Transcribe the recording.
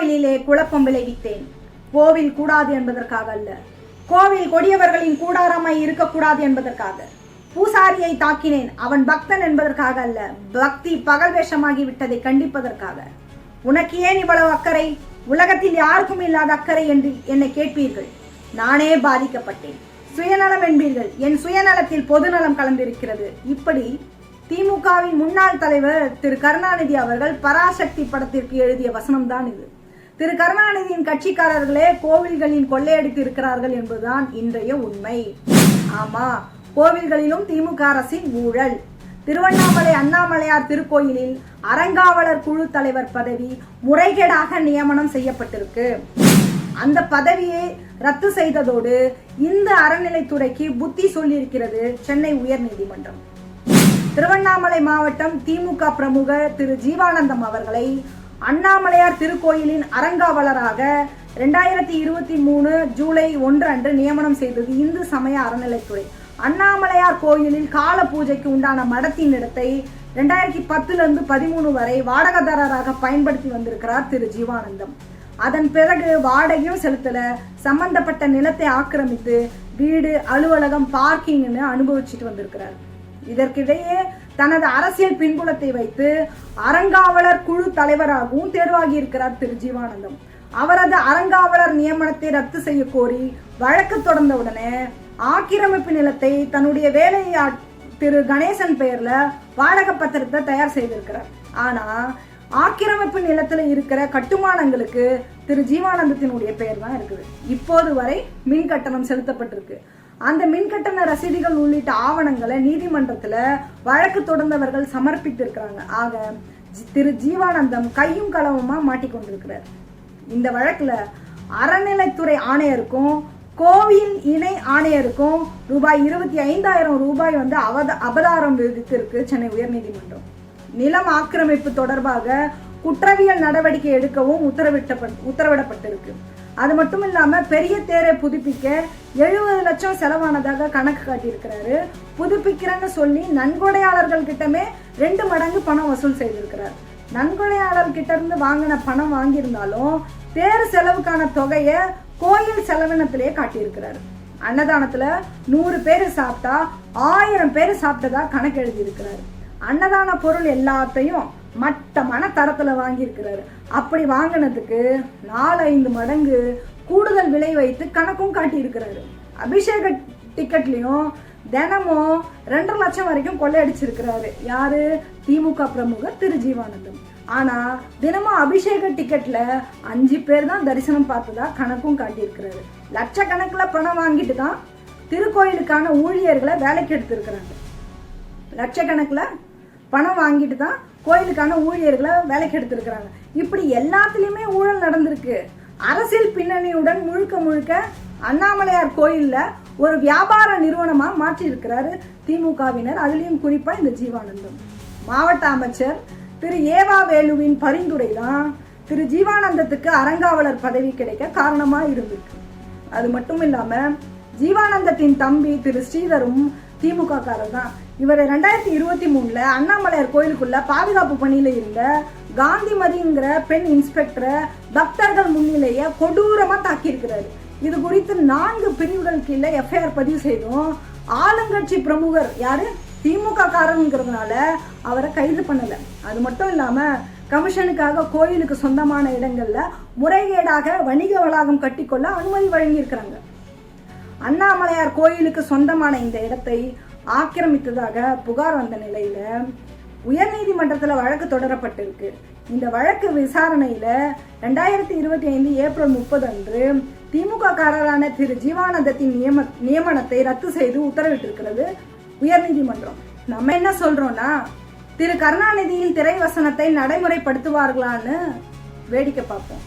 கோவிலிலே குழப்பம் விளைவித்தேன். கோவில் கூடாது என்பதற்காக அல்ல. கோவில் கொடியவர்களின் கூடாரமாய் இருக்கக்கூடாது என்பதற்காக. பூசாரியை தாக்கினேன். அவன் பக்தன் என்பதற்காக அல்ல. பக்தி பகல் வேஷமாகி விட்டதை கண்டிப்பதற்காக. உனக்கு ஏன் இவ்வளவு அக்கறை? உலகத்தில் யாருக்கும் இல்லாத அக்கறை என்று என்னை கேட்பீர்கள். நானே பாதிக்கப்பட்டேன். சுயநலம் என்பீர்கள். என் சுயநலத்தில் பொதுநலம் கலந்திருக்கிறது. இப்படி திமுகவின் முன்னாள் தலைவர் திரு. கருணாநிதி அவர்கள் பராசக்தி படத்திற்கு எழுதிய வசனம்தான் இது. திரு கருணாநிதியின் கட்சிக்காரர்களே கோவில்களின் கொள்ளையடித்து இருக்கிறார்கள் என்பதுதான் இன்றைய உண்மை. ஆமா கோவில்களிலும் திமுக அரசின் ஊழல். திருவண்ணாமலை அண்ணாமலையார் திருக்கோயிலில் அறங்காவலர் குழு தலைவர் பதவி முறைகேடாக நியமனம் செய்யப்பட்டிருக்கு. அந்த பதவியை ரத்து செய்ததோடு இந்த அறநிலைத்துறைக்கு புத்தி சொல்லியிருக்கிறது சென்னை உயர்நீதிமன்றம். திருவண்ணாமலை மாவட்டம் திமுக பிரமுகர் திரு ஜீவானந்தம் அவர்களை அண்ணாமலையார் திருக்கோயிலின் அறங்காவலராக ரெண்டாயிரத்தி இருபத்தி மூணு ஜூலை ஒன்று அன்று நியமனம் செய்தது இந்து சமய அறநிலைத்துறை. அண்ணாமலையார் கோயிலில் கால பூஜைக்கு உண்டான மடத்தின் இடத்தை ரெண்டாயிரத்தி பத்துலேருந்து பதிமூணு வரை வாடகைதாரராக பயன்படுத்தி வந்திருக்கிறார் திரு. ஜீவானந்தம். அதன் பிறகு வாடகையும் செலுத்தல. சம்பந்தப்பட்ட நிலத்தை ஆக்கிரமித்து வீடு அலுவலகம் பார்க்கிங்னு அனுபவிச்சுட்டு வந்திருக்கிறார். இதற்கிடையே தனது அரசியல் பின்புலத்தை வைத்து அறங்காவலர் குழு தலைவராகவும் தேர்வாகி இருக்கிறார் திரு. ஜீவானந்தம். அவரது அறங்காவலர் நியமனத்தை ரத்து செய்ய கோரி வழக்கு தொடர்ந்தவுடனே ஆக்கிரமிப்பு நிலத்தை தன்னுடைய வேலையா திரு. கணேசன் பெயர்ல வாடகை பத்திரத்தை தயார் செய்திருக்கிறார். ஆனா ஆக்கிரமிப்பு நிலத்துல இருக்கிற கட்டுமானங்களுக்கு திரு. ஜீவானந்தத்தினுடைய பெயர் தான் இருக்குது. இப்போது வரை மின் கட்டணம் செலுத்தப்பட்டிருக்கு. அந்த மின் கட்டண ரசீதுகள் உள்ளிட்ட ஆவணங்களை நீதிமன்றத்துல வழக்கு தொடர்ந்தவர்கள் சமர்ப்பித்திருக்கிறாங்க. ஆக ஜி- திரு ஜீவானந்தம் கையும் களவுமா மாட்டிக்கொண்டிருக்கிறார். இந்த வழக்குல அறநிலைத்துறை ஆணையருக்கும் கோவில் இணை ஆணையருக்கும் ரூபாய் இருபத்தி ஐந்தாயிரம் ரூபாய் வந்து அவத அபதாரம் விதித்திருக்கு சென்னை உயர்நீதிமன்றம். நிலம் ஆக்கிரமிப்பு தொடர்பாக குற்றவியல் நடவடிக்கை எடுக்கவும் உத்தரவிட்ட உத்தரவிடப்பட்டிருக்கு. அது மட்டும் இல்லாமல் பெரிய தேரை புதுப்பிக்க எழுபது லட்சம் செலவானதாக கணக்கு காட்டியிருக்கிறாரு. புதுப்பிக்கிறேன்னு சொல்லி நன்கொடையாளர்கள் கிட்டமே ரெண்டு மடங்கு பணம் வசூல் செய்திருக்கிறார். நன்கொடையாளர் கிட்ட இருந்து வாங்கின பணம் வாங்கியிருந்தாலும் தேர் செலவுக்கான தொகையை கோயில் செலவினத்திலேயே காட்டியிருக்கிறார். அன்னதானத்துல நூறு பேர் சாப்பிட்டா ஆயிரம் பேர் சாப்பிட்டதா கணக்கு எழுதியிருக்கிறார். அன்னதான பொருள் எல்லாத்தையும் மட்டமான தரத்தில் வாங்கியிருக்கிறாரு. அப்படி வாங்கினதுக்கு நாலு ஐந்து மடங்கு கூடுதல் விலை வைத்து கணக்கும் காட்டியிருக்கிறாரு. அபிஷேக டிக்கெட்லேயும் தினமும் ரெண்டரை லட்சம் வரைக்கும் கொள்ளையடிச்சிருக்கிறாரு. யாரு? திமுக பிரமுகர் திரு ஜீவானந்தம் ஆனா தினமும் அபிஷேக டிக்கெட்ல அஞ்சு பேர் தான் தரிசனம் பார்த்ததா கணக்கும் காட்டியிருக்கிறாரு. லட்சக்கணக்கில் பணம் வாங்கிட்டு தான் திருக்கோயிலுக்கான ஊழியர்களை வேலைக்கு எடுத்திருக்கிறாங்க. லட்சக்கணக்கில் பணம் வாங்கிட்டு தான் கோயிலுக்கான ஊழியர்களை வேலைக்கு எடுத்திருக்கிறாங்க. இப்படி எல்லாத்துலேயுமே ஊழல் நடந்திருக்கு. அரசியல் பின்னணியுடன் முழுக்க முழுக்க அண்ணாமலையார் கோயிலில் ஒரு வியாபார நிறுவனமாக மாற்றி இருக்கிறாரு திமுகவினர். அதுலேயும் குறிப்பாக இந்த ஜீவானந்தம். மாவட்ட அமைச்சர் திரு ஏவா வேலுவின் பரிந்துரை தான் திரு ஜீவானந்தத்துக்கு அறங்காவலர் பதவி கிடைக்க காரணமாக இருந்திருக்கு. அது மட்டும் இல்லாமல் ஜீவானந்தத்தின் தம்பி திரு ஸ்ரீதரும் திமுக காரர் தான் இவர் ரெண்டாயிரத்தி இருபத்தி மூணுல அண்ணாமலையார் கோயிலுக்குள்ள பாதுகாப்பு பணியில இருந்த காந்திமதிங்கிற பெண் இன்ஸ்பெக்டரை பக்தர்கள் முன்னிலையை கொடூரமா தாக்கியிருக்கிறாரு. இது குறித்து நான்கு பிரிவுகள் கீழே எஃப்ஐஆர் பதிவு செய்தும் ஆளுங்கட்சி பிரமுகர் யாரு? திமுக காரங்கிறதுனால அவரை கைது பண்ணல. அது மட்டும் இல்லாம கமிஷனுக்காக கோயிலுக்கு சொந்தமான இடங்கள்ல முறைகேடாக வணிக வளாகம் கட்டிக்கொள்ள அனுமதி வழங்கியிருக்கிறாங்க. அண்ணாமலையார் கோயிலுக்கு சொந்தமான இந்த இடத்தை ஆக்கிரமித்ததாக புகார் வந்த நிலையில உயர்நீதிமன்றத்தில் வழக்கு தொடரப்பட்டிருக்கு. இந்த வழக்கு விசாரணையில ரெண்டாயிரத்தி இருபத்தி ஐந்து ஏப்ரல் முப்பது அன்று திமுக காரரான திரு ஜீவானந்தத்தின் நியம நியமனத்தை ரத்து செய்து உத்தரவிட்டிருக்கிறது உயர்நீதிமன்றம். நம்ம என்ன சொல்றோம்னா திரு கருணாநிதியின் திரை வசனத்தை நடைமுறைப்படுத்துவார்களான்னு வேடிக்கை பார்ப்போம்.